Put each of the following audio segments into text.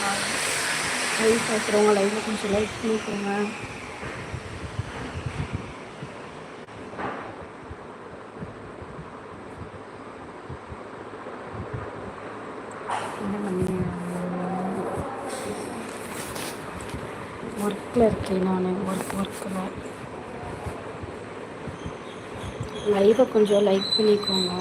Live பார்க்குறவங்க லைவில் கொஞ்சம் லைக் பண்ணிக்கோங்க என்ன ஒர்க்கில் இருக்கேன் நான் ஒர்க் ஒர்க்கில் லைவை கொஞ்சம் லைக் பண்ணிக்கோங்க.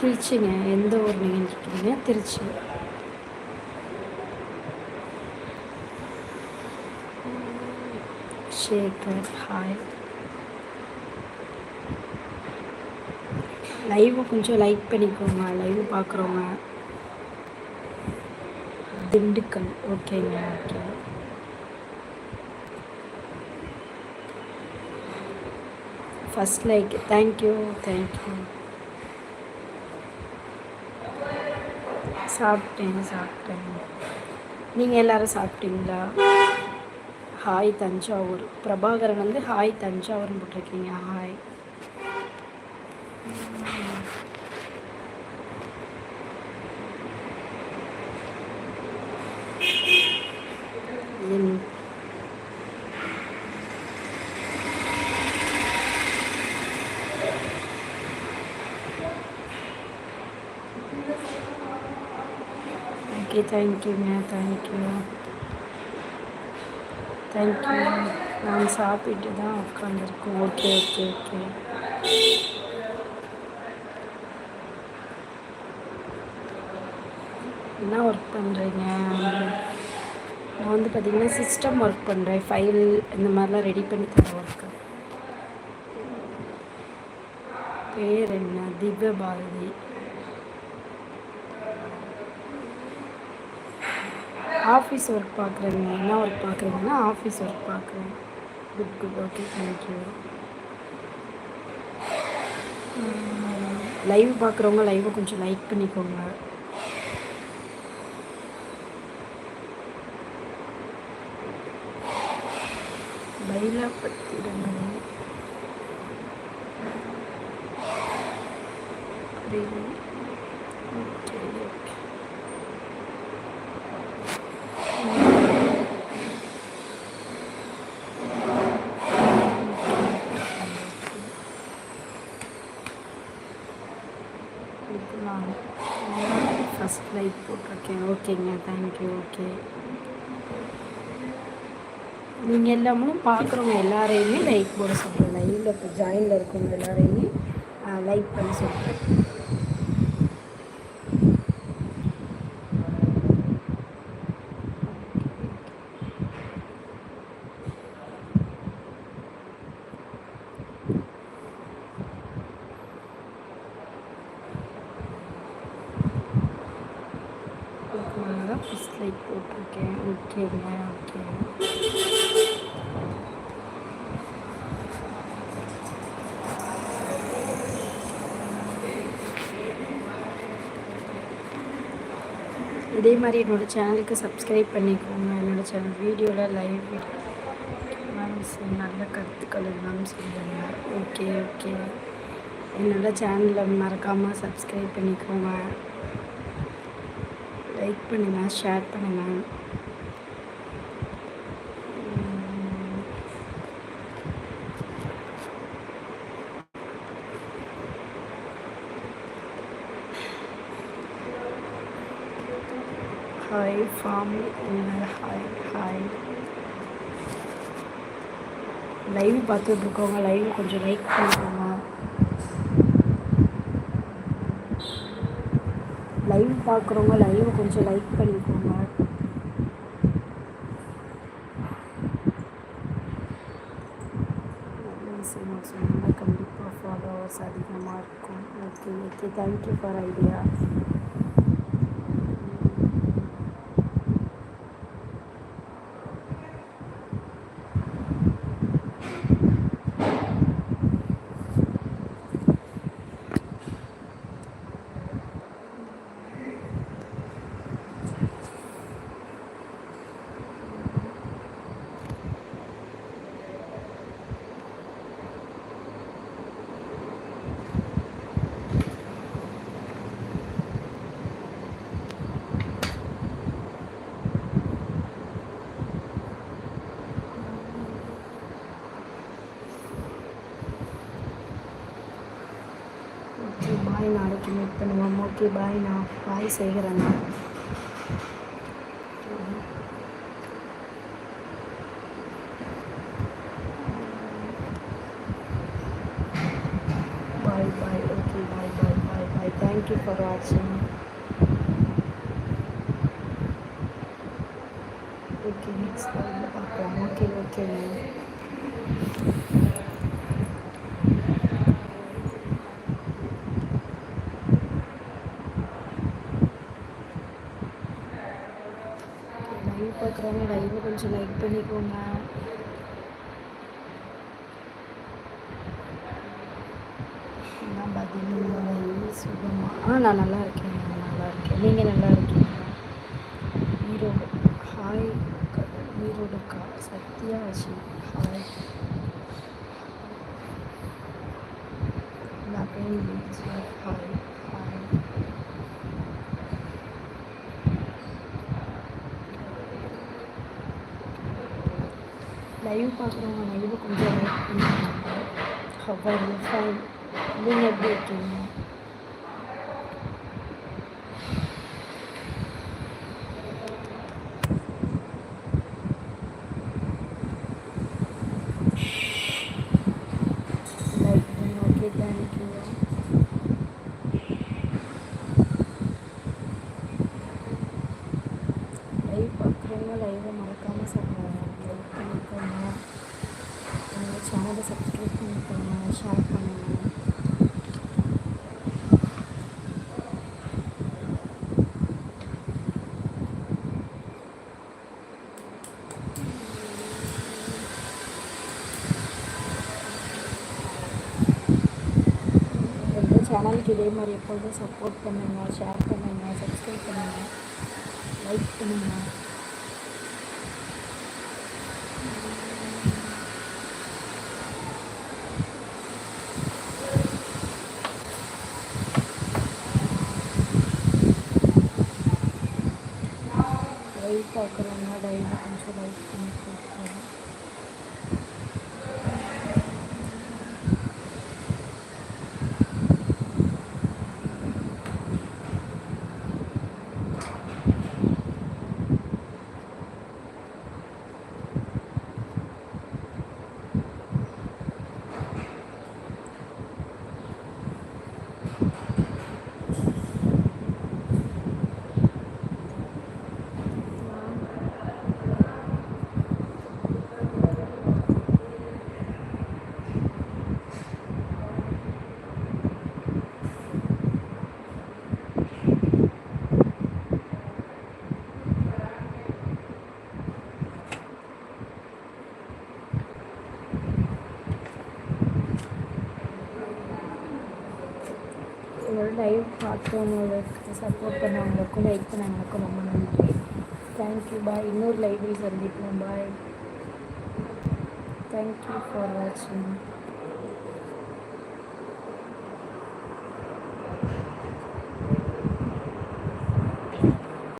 திருச்சிங்க எந்த ஊர் நீங்கள் இருக்கீங்க திருச்சி. சேகர் ஹாய் லைவ் கொஞ்சம் லைக் பண்ணிக்கோங்க. லைவ் பார்க்குறவங்க திண்டுக்கல். ஓகேங்க okay first like thank you thank you சாப்பிட்டேன் சாப்பிட்டேன். நீங்கள் எல்லோரும் சாப்பிட்டீங்களா? ஹாய் தஞ்சாவூர். பிரபாகரன் வந்து ஹாய் தஞ்சாவூர்னு போட்டிருக்கீங்க. ஹாய். தேங்க்யூ தேங்க்யூங்க தேங்க்யூ தேங்க்யூ நான் சாப்பிட்டு தான் உட்காந்துருக்கோம் ஓகே ஓகே ஓகே என்ன ஒர்க் பண்ணுறீங்க நான் வந்து பார்த்திங்கன்னா சிஸ்டம் ஒர்க் பண்ணுறேன் ஃபைல் இந்த மாதிரிலாம் ரெடி பண்ணி தர ஒர்க்கு பேர் என்ன திவ்ய பாரதி ஆஃபீஸ் ஒர்க் பார்க்குறேங்க. என்ன ஒர்க் பார்க்குறீங்கன்னா ஆஃபீஸ் ஒர்க் பார்க்குறேன். Good good okay thank you live பார்க்குறவங்க லைவை கொஞ்சம் லைக் பண்ணிக்கோங்க. பைலாப்பட்டிரங்கள் புரியல ஓகே ஓகே ஃபஸ்ட் லைக் போட்டிருக்கேன் ஓகேங்க தேங்க்யூ ஓகே நீங்கள் எல்லாமும் பார்க்குறவங்க எல்லாரையுமே லைக் போட சொல்கிறேன் லைவில் இப்போ ஜாயினில் இருக்கவங்க எல்லாரையுமே லைக் பண்ண சொல்கிறேன் தான் ஃபஸ்ட் லைக் போட்டிருக்கேன் ஓகேங்க ஓகே இதே மாதிரி என்னோடய சேனலுக்கு சப்ஸ்கிரைப் பண்ணிக்கோங்க. என்னோடய சேனல் வீடியோவில் லைவ் நல்ல கருத்துக்கள் எல்லாம் சொல்லுங்கள் ஓகே ஓகே என்னோடய சேனலை மறக்காமல் சப்ஸ்கிரைப் பண்ணிக்கோங்க. லைக் பண்ணுங்கள் ஷேர் பண்ணுங்கள் ஹாய் ஃபார்ம் ஹாய் ஹாய் லைவ் பார்த்துட்டு இருக்கோங்க. லைவ் கொஞ்சம் லைக் பண்ணுங்கள் லைவ் பார்க்குறவங்க லைவ் கொஞ்சம் லைக் பண்ணிக்கோங்க. கண்டிப்பாக ஃபாலோவர்ஸ் அதிகமாக இருக்கும். Okay okay thank you for idea bye நாளைக்கு மீட் பண்ணுவோம் ஓகே பாய் நான் bye செய்கிறேண்ணா bye bye okay bye bye bye bye thank you for வாட்சிங் ஓகே நெக்ஸ்ட் பார்க்கலாம் ஓகே ஓகே லைவ் பார்க்குறவங்க லைவை கொஞ்சம் லைக் பண்ணிக்கோங்க. பதில்? சுகமா? ஆ நான் நல்லா இருக்கேன். நான் நல்லா இருக்கேன். நீங்கள் நல்லா இருக்கீங்க? ஈரோடு ஹாய் ஈரோடுக்கா சத்யா அஷி ஹாய் நான் விஜய் ஹாய் லைவ் பார்க்குறவங்க லைவை கொஞ்சம் லைக் பண்ணிக்கோங்க ஹவர் ஃபைன் நீங்கள் எப்படி இருக்கீங்க லைக் பண்ணி ஓகே தேங்க்யூ லைவ் பார்க்குறவங்க லைவை மறக்காமல் சொல்லுவாங்க லைக் பண்ணிக்கோங்க உங்கள் சேனலை சப்ஸ்கிரைப் பண்ணிக்கோங்க ஷேர் பண்ணுங்கள் எங்கள் சேனலுக்கு இதே மாதிரி எப்பொழுதும் சப்போர்ட் பண்ணுங்கள் ஷேர் பண்ணுங்கள் சப்ஸ்கிரைப் பண்ணுங்கள் லைக் பண்ணுங்கள் லைவ் பார்க்குறவங்க லைவ் கொஞ்சம் லைக் பண்ணி கொடுத்துருங்க உங்களோட லைவ் பார்த்தவங்களுக்கு சப்போர்ட் பண்ணவங்களுக்கும் லைக் பண்ணவங்களுக்கும் ரொம்ப நன்றி. தேங்க்யூ பாய் இன்னொரு லைவில் சந்திப்போம். பாய் தேங்க்யூ ஃபார் வாட்சிங்